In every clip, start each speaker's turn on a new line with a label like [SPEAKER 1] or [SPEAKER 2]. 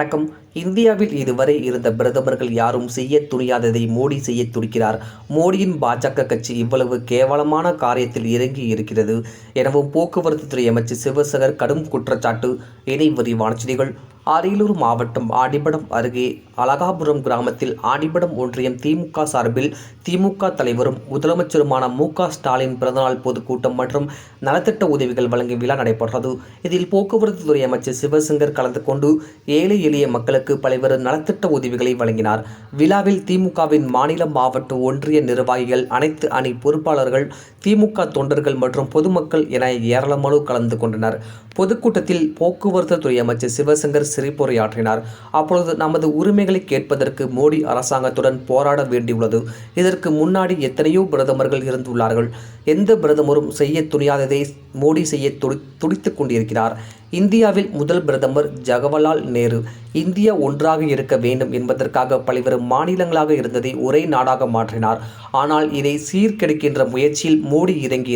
[SPEAKER 1] வணக்கம் இந்தியாவில் இதுவரை இருந்த பிரதமர்கள் யாரும் செய்ய துணியாததை மோடி செய்ய துடிக்கிறார். மோடியின் பாஜக கட்சி இவ்வளவு கேவலமான காரியத்தில் இறங்கி இருக்கிறது. எனவும் போக்குவரத்து துறை அமைச்சர் சிவசங்கர் கடும் குற்றச்சாட்டு. இணை விரிவான செய்திகள். அரியலூர் மாவட்டம் ஆடிபடம் அருகே அலகாபுரம் கிராமத்தில் ஆடிபடம் ஒன்றியம் திமுக சார்பில் திமுக தலைவரும் முதலமைச்சருமான மு க ஸ்டாலின் பிறந்தநாள் பொதுக்கூட்டம் மற்றும் நலத்திட்ட உதவிகள் வழங்கும் விழா நடைபெற்றது. இதில் போக்குவரத்து துறை அமைச்சர் சிவசங்கர் கலந்து கொண்டு ஏழை எளிய மக்களுக்கு பல்வேறு நலத்திட்ட உதவிகளை வழங்கினார். விழாவில் திமுகவின் மாநில மாவட்ட ஒன்றிய நிர்வாகிகள் அனைத்து அணி பொறுப்பாளர்கள் திமுக தொண்டர்கள் மற்றும் பொதுமக்கள் என ஏராளமானோர் கலந்து கொண்டனர். பொதுக்கூட்டத்தில் போக்குவரத்து துறை அமைச்சர் சிவசங்கர் சிரிப்புரையாற்றினார் அப்பொழுது நமது உரிமைகளை கேட்பதற்கு மோடி அரசாங்கத்துடன் போராட வேண்டியுள்ளது. இதற்கு முன்னாடி எத்தனையோ பிரதமர்கள் இருந்துள்ளார்கள். எந்த பிரதமரும் செய்ய துணியாததை மோடி செய்ய துடி துடித்து கொண்டிருக்கிறார். இந்தியாவில் முதல் பிரதமர் ஜவஹர்லால் நேரு. இந்தியா ஒன்றாக இருக்க வேண்டும் என்பதற்காக பல்வேறு மாநிலங்களாக இருந்ததை ஒரே நாடாக மாற்றினார். ஆனால் இதை சீர்கெடுக்கின்ற முயற்சியில் மோடி இறங்கி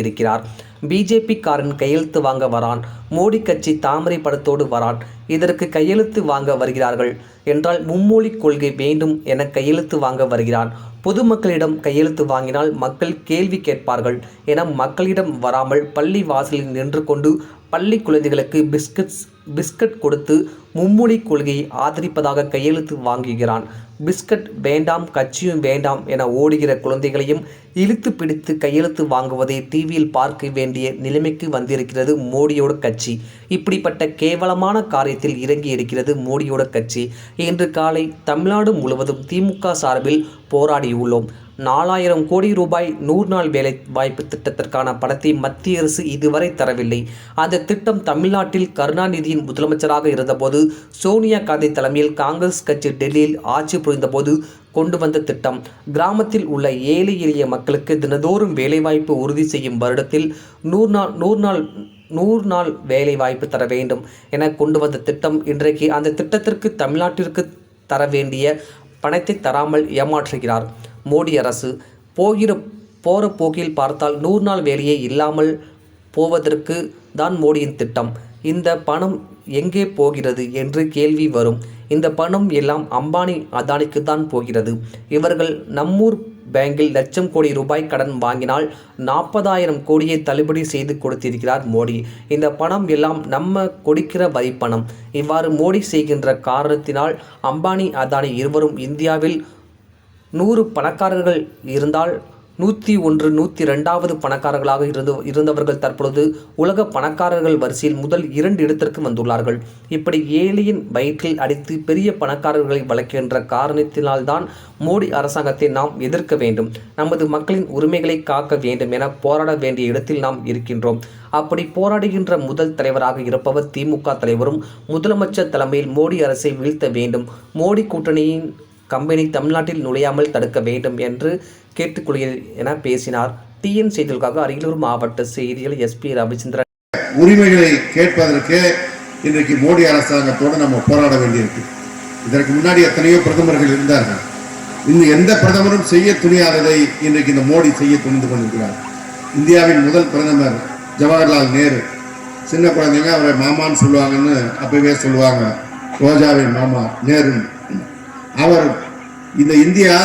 [SPEAKER 1] பிஜேபிக்காரன் பிஜேபி கையெழுத்து வாங்க வரான். மோடி கட்சி தாமரை படத்தோடு வரான். இதற்கு கையெழுத்து வாங்க வருகிறார்கள். என்றால் மும்மொழி கொள்கை வேண்டும் என கையெழுத்து வாங்க வருகிறான். பொதுமக்களிடம் கையெழுத்து வாங்கினால் மக்கள் கேள்வி கேட்பார்கள். என மக்களிடம் வராமல் பள்ளி வாசலில் நின்று கொண்டு பள்ளி குழந்தைகளுக்கு பிஸ்கட்ஸ் பிஸ்கட் கொடுத்து மும்மொழி கொள்கையை ஆதரிப்பதாக கையெழுத்து வாங்குகிறான். பிஸ்கட் வேண்டாம் கட்சியும் வேண்டாம் என ஓடுகிற குழந்தைகளையும் இழுத்து பிடித்து கையெழுத்து வாங்குவதை டிவியில் பார்க்க வேண்டிய நிலைமைக்கு வந்திருக்கிறது மோடியோட கட்சி. இப்படிப்பட்ட கேவலமான காரியத்தில் இறங்கி இருக்கிறது மோடியோட கட்சி. இன்று காலை தமிழ்நாடு முழுவதும் திமுக சார்பில் போராடியுள்ளோம். நாலாயிரம் கோடி ரூபாய் நூறு நாள் வேலை வாய்ப்பு திட்டத்திற்கான பணத்தை மத்திய அரசு இதுவரை தரவில்லை. அந்த திட்டம் தமிழ்நாட்டில் கருணாநிதியின் முதலமைச்சராக இருந்தபோது சோனியா காந்தி தலைமையில் காங்கிரஸ் கட்சி டெல்லியில் ஆட்சி புரிந்தபோது கொண்டு வந்த திட்டம். கிராமத்தில் உள்ள ஏழை எளிய மக்களுக்கு தினதோறும் வேலைவாய்ப்பு உறுதி செய்யும் வருடத்தில் நூறு நாள் நூறு நாள் நூறு நாள் வேலை வாய்ப்பு தர வேண்டும் என கொண்டு வந்த திட்டம் இன்றைக்கு அந்த திட்டத்திற்கு தமிழ்நாட்டிற்கு தர வேண்டிய பணத்தை தராமல் ஏமாற்றுகிறார். மோடி அரசு போகிற போகிற போக்கில் பார்த்தால் நூறு நாள் வேலையே இல்லாமல் போவதற்கு தான் மோடியின் திட்டம். இந்த பணம் எங்கே போகிறது என்று கேள்வி வரும். இந்த பணம் எல்லாம் அம்பானி அதானிக்கு தான் போகிறது. இவர்கள் நம்மூர் பேங்கில் லட்சம் கோடி ரூபாய் கடன் வாங்கினால் நாற்பதாயிரம் கோடியை தள்ளுபடி செய்து கொடுத்திருக்கிறார் மோடி. இந்த பணம் எல்லாம் நம்ம கொடுக்கிற வரி பணம் இவ்வாறு மோடி செய்கின்ற காரணத்தினால் அம்பானி அதானி இருவரும் இந்தியாவில் நூறு பணக்காரர்கள் இருந்தால் நூற்றி ஒன்று நூற்றி ரெண்டாவது பணக்காரர்களாக இருந்து இருந்தவர்கள் தற்பொழுது உலக பணக்காரர்கள் வரிசையில் முதல் இரண்டு இடத்திற்கு வந்துள்ளார்கள். இப்படி ஏழையின் வயிற்றில் அடித்து பெரிய பணக்காரர்களை வளர்க்கின்ற காரணத்தினால்தான் மோடி அரசாங்கத்தை நாம் எதிர்க்க வேண்டும். நமது மக்களின் உரிமைகளை காக்க வேண்டும் என போராட வேண்டிய இடத்தில் நாம் இருக்கின்றோம். அப்படி போராடுகின்ற முதல் தலைவராக இருப்பவர் திமுக தலைவரும் முதலமைச்சர் தலைமையில் மோடி அரசை வீழ்த்த வேண்டும். மோடி கூட்டணியின் கம்பெனி தமிழ்நாட்டில் நுழையாமல் தடுக்க வேண்டும் என்று கேட்டுக்கொள்கிறேன் என பேசினார். டிஎன் செய்திகளுக்காக அரியலூர் மாவட்ட செய்திகள் எஸ்பி ரவிச்சந்திரன்.
[SPEAKER 2] உரிமைகளை கேட்பதற்கு இன்றைக்கு மோடி அரசாங்கத்தோடு நம்ம போராட வேண்டியிருக்கு. இதற்கு முன்னாடி எத்தனையோ பிரதமர்கள் இருந்தார்கள். இன்னும் எந்த பிரதமரும் செய்ய துணியாததை இன்றைக்கு இந்த மோடி செய்ய துணிந்து கொண்டிருக்கிறார். இந்தியாவின் முதல் பிரதமர் ஜவஹர்லால் நேரு. சின்ன குழந்தைங்க அவரை மாமான்னு சொல்லுவாங்கன்னு அப்பவே சொல்லுவாங்க. ரோஜாவின் மாமா நேருன்னு. அவர் இந்த இந்தியா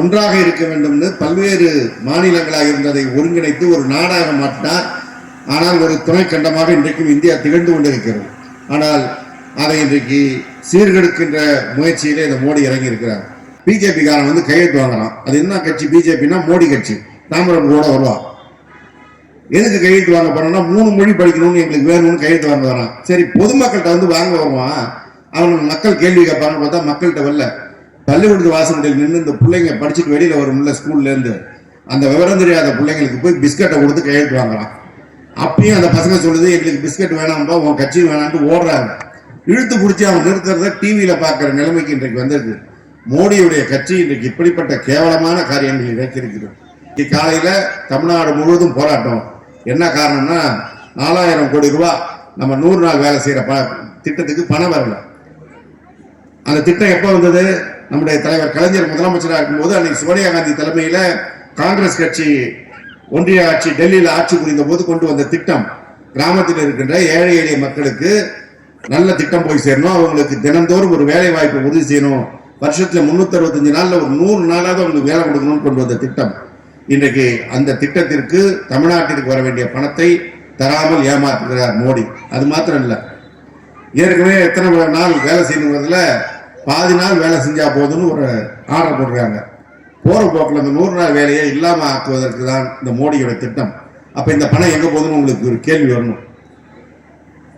[SPEAKER 2] ஒன்றாக இருக்க வேண்டும்னு பல்வேறு மாநிலங்களாக இருந்ததை ஒருங்கிணைத்து ஒரு நாடாக மாற்றினார். ஆனால் ஒரு துணைக்கண்டமாக இன்றைக்கும் இந்தியா திகழ்ந்து கொண்டிருக்கிறது. ஆனால் அதை இன்றைக்கு சீர்கெடுக்கின்ற முயற்சியிலே இந்த மோடி இறங்கி இருக்கிறார் பிஜேபி காரன் வந்து கையெழுத்து வாங்குறான். அது என்ன கட்சி பிஜேபின்னா மோடி கட்சி. தாம்பரம் கூட வருவான் எதுக்கு கையெழுத்து வாங்க போனோம்னா மூணு மொழி படிக்கணும்னு எங்களுக்கு வேணும்னு கையெழுத்து வாங்க வரான் சரி பொதுமக்கள்கிட்ட வந்து வாங்க வருவான். அவனுக்கு மக்கள் கேள்வி கேட்பான்னு பார்த்தா மக்கள்கிட்ட வரல. பள்ளிக்கூடத்து வாசல்களில் நின்று இந்த பிள்ளைங்க படிச்சுட்டு வெளியில் வரும்ல ஸ்கூல்ல இருந்து அந்த விவரம் தெரியாத பிள்ளைங்களுக்கு போய் பிஸ்கட்டை கொடுத்து கையெழுத்து வாங்கலாம் அப்பயும் அந்த பசங்க சொல்லுது எங்களுக்கு பிஸ்கட் வேணாம்பா உன் கட்சி வேணான்ட்டு ஓடுறாங்க. இழுத்து பிடிச்சி அவன் நிறுத்துறத டிவியில பார்க்குற நிலைமைக்கு இன்றைக்கு வந்திருக்கு. மோடியுடைய கட்சி இன்றைக்கு இப்படிப்பட்ட கேவலமான காரியங்கள் இறக்கியிருக்கிறது இன்னைக்கு காலையில தமிழ்நாடு முழுவதும் போராட்டம். என்ன காரணம்னா நாலாயிரம் கோடி ரூபா நம்ம நூறு நாள் வேலை செய்கிற ப திட்டத்துக்கு பணம் வரல. அந்த திட்டம் எப்போ வந்தது? நம்முடைய தலைவர் கலைஞர் முதலமைச்சராக இருக்கும்போது அன்னைக்கு சோனியா காந்தி தலைமையில காங்கிரஸ் கட்சி ஒன்றிய ஆட்சி டெல்லியில் ஆட்சி புரிந்த போது கொண்டு வந்த திட்டம் கிராமத்தில் இருக்கின்ற ஏழை எளிய மக்களுக்கு நல்ல திட்டம் போய் சேரணும். அவங்களுக்கு தினந்தோறும் ஒரு வேலை வாய்ப்பை உறுதி செய்யணும். வருஷத்துல முன்னூத்தி அறுபத்தஞ்சு நாள்ல ஒரு நூறு நாளாவது அவங்களுக்கு வேலை கொடுக்கணும்னு கொண்டு வந்த திட்டம். இன்றைக்கு அந்த திட்டத்திற்கு தமிழ்நாட்டிற்கு வர வேண்டிய பணத்தை தராமல் ஏமாற்றுகிறார் மோடி. அது மாத்திரம் இல்லை. ஏற்கனவே எத்தனை நாள் வேலை செய்யணுங்கிறதுல பாதி நாள் வேலை செஞ்சா போதும்னு ஒரு ஆர்டர் போடுறாங்க. போற போக்கில் இந்த நூறு நாள் வேலையை இல்லாம ஆக்குவதற்கு தான் இந்த மோடியோட திட்டம். அப்ப இந்த பணம் எங்க போகுதுன்னு உங்களுக்கு ஒரு கேள்வி வரணும்.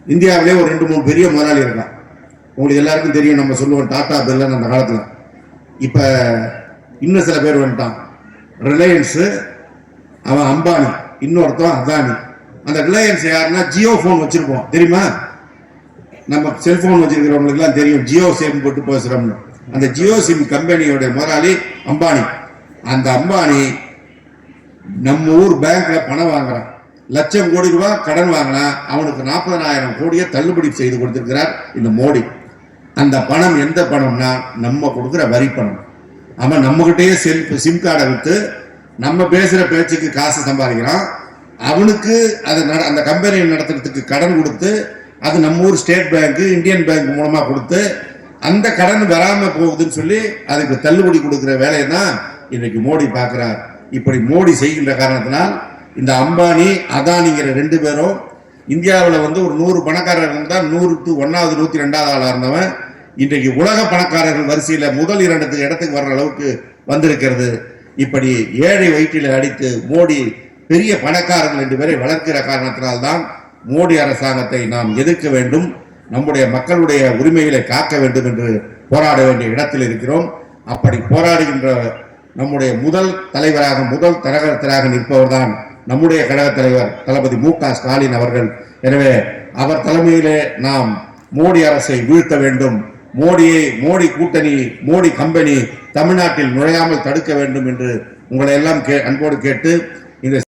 [SPEAKER 2] இந்தியாவிலே ஒரு ரெண்டு மூணு பெரிய முதலாளி இருக்கான். உங்களுக்கு எல்லாருக்கும் தெரியும் நம்ம சொல்லுவோம் டாடா பில்லன் அந்த காலத்துல. இப்ப இன்னும் சில பேர் வந்துட்டான். ரிலையன்ஸு அவன் அம்பானி இன்னொருத்தன் அதானி. அந்த ரிலையன்ஸ் யாருன்னா ஜியோ ஃபோன் வச்சிருப்போம் தெரியுமா? நம்ம செல்போன் வச்சிருக்கிறவங்களுக்குலாம் தெரியும். ஜியோ சிம் போட்டு பேசுறோம்னு. அந்த ஜியோ சிம் கம்பெனியோட முதலாளி அம்பானி. அந்த அம்பானி நம்ம ஊர் பேங்க்ல பணம் வாங்குறான். லட்சம் கோடி ரூபாய் கடன் வாங்கினா அவனுக்கு நாற்பதனாயிரம் கோடியை தள்ளுபடி செய்து கொடுத்திருக்கிறார் இந்த மோடி. அந்த பணம் எந்த பணம்னா நம்ம கொடுக்குற வரி பணம். அவன் நம்மகிட்டயே செல் சிம் கார்டை விற்று நம்ம பேசுகிற பேச்சுக்கு காசு சம்பாதிக்கிறான். அவனுக்கு அதை நட- அந்த கம்பெனியை நடத்துறதுக்கு கடன் கொடுத்து அது நம்ம ஊர் ஸ்டேட் பேங்க்கு இந்தியன் பேங்க் மூலமாக கொடுத்து அந்த கடன் வராமல் போகுதுன்னு சொல்லி அதுக்கு தள்ளுபடி கொடுக்குற வேலையை தான் இன்னைக்கு மோடி பார்க்குறார். இப்படி மோடி செய்கின்ற காரணத்தினால் இந்த அம்பானி அதானிங்கிற ரெண்டு பேரும் இந்தியாவில் வந்து ஒரு நூறு பணக்காரர் இருந்தால் நூறுக்கு ஒன்றாவது நூற்றி ரெண்டாவது ஆளாக இருந்தவன். இன்றைக்கு உலக பணக்காரர்கள் வரிசையில் முதல் இரண்டு இடத்துக்கு வர்ற அளவுக்கு வந்திருக்கிறது. இப்படி ஏழை வயிற்றில் அடித்து மோடி பெரிய பணக்காரர்கள் ரெண்டு பேரை வளர்க்கிற காரணத்தினால்தான் மோடி அரசாங்கத்தை நாம் எதிர்க்க வேண்டும் நம்முடைய மக்களுடைய உரிமைகளை காக்க வேண்டும் என்று போராட வேண்டிய இடத்தில் இருக்கிறோம். அப்படி போராடுகின்ற நம்முடைய முதல் தலைவராக முதல் தரகர்த்தராக நிற்பவர்தான் நம்முடைய கழக தலைவர் தளபதி மு க ஸ்டாலின் அவர்கள். எனவே அவர் தலைமையிலே நாம் மோடி அரசை வீழ்த்த வேண்டும். மோடியை மோடி கூட்டணி மோடி கம்பெனி தமிழ்நாட்டில் நுழையாமல் தடுக்க வேண்டும் என்று உங்களை எல்லாம் கே அன்போடு கேட்டு இந்த